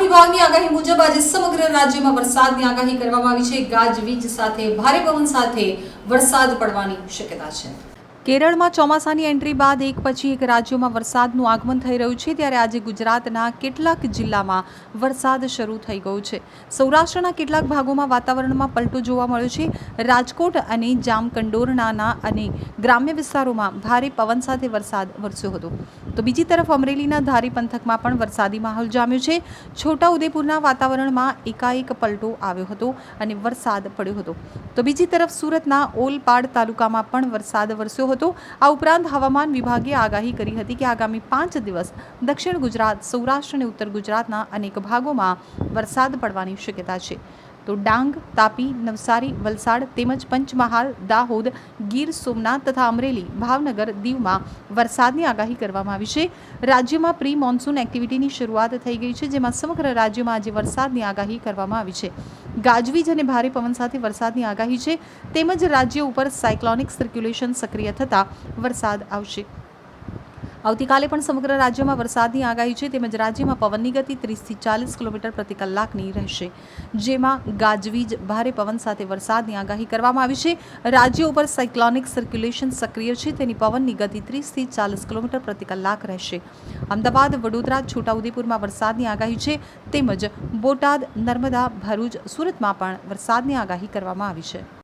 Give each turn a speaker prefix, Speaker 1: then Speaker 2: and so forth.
Speaker 1: વિભાગની આગાહી મુજબ આજે સમગ્ર રાજ્યમાં વરસાદની આગાહી કરવામાં આવી છે. ગાજવીજ સાથે, ભારે પવન સાથે વરસાદ પડવાની શક્યતા છે. કેરળમાં ચોમાસાની એન્ટ્રી બાદ એક પછી એક રાજ્યોમાં વરસાદનું આગમન થઈ રહ્યું છે, ત્યારે આજે ગુજરાતના કેટલાક જિલ્લામાં વરસાદ શરૂ થઈ ગયો છે. સૌરાષ્ટ્રના કેટલાક ભાગોમાં વાતાવરણમાં પલટો જોવા મળ્યો છે. રાજકોટ અને જામકંડોરણાના અને ગ્રામ્ય વિસ્તારોમાં ભારે પવન સાથે વરસાદ વરસ્યો હતો. તો બીજી તરફ અમરેલીના ધારી પંથકમાં પણ વરસાદી માહોલ જામ્યો છે. છોટા ઉદેપુરના વાતાવરણમાં એકાએક પલટો આવ્યો હતો અને વરસાદ પડ્યો હતો. તો બીજી તરફ સુરતના ઓલપાડ તાલુકામાં પણ વરસાદ વરસ્યો હતો. આ ઉપરાંત હવામાન વિભાગે આગાહી કરી હતી કે આગામી પાંચ દિવસ દક્ષિણ ગુજરાત, સૌરાષ્ટ્ર અને ઉત્તર ગુજરાતના અનેક ભાગોમાં વરસાદ પડવાની શક્યતા છે. તો ડાંગ, તાપી, નવસારી, વલસાડ તેમજ પંચમહાલ, દાહોદ, ગીર, સોમનાથ તથા અમરેલી, ભાવનગર, દીવમાં વરસાદની આગાહી કરવામાં આવી છે. રાજ્યમાં પ્રી મોન્સૂન એક્ટિવિટીની શરૂઆત થઈ ગઈ છે, જેમાં સમગ્ર રાજ્યમાં આજે વરસાદની આગાહી કરવામાં આવી છે. ગાજવીજ અને ભારે પવન સાથે વરસાદની આગાહી છે. તેમજ રાજ્ય ઉપર સાયક્લોનિક સર્ક્યુલેશન સક્રિય થતાં વરસાદ આવશે. આવતીકાલે પણ સમગ્ર રાજ્યમાં વરસાદની આગાહી છે તેમજ રાજ્યમાં પવનની ગતિ ત્રીસથી ચાલીસ કિલોમીટર પ્રતિ કલાકની રહેશે. જેમાં ગાજવીજ, ભારે પવન સાથે વરસાદની આગાહી કરવામાં આવી છે. રાજ્ય ઉપર સાયક્લોનિક સર્ક્યુલેશન સક્રિય છે. તેની પવનની ગતિ ત્રીસથી ચાલીસ કિલોમીટર પ્રતિ કલાક રહેશે. અમદાવાદ, વડોદરા, છોટાઉદેપુરમાં વરસાદની આગાહી છે. તેમજ બોટાદ, નર્મદા, ભરૂચ, સુરતમાં પણ વરસાદની આગાહી કરવામાં આવી છે.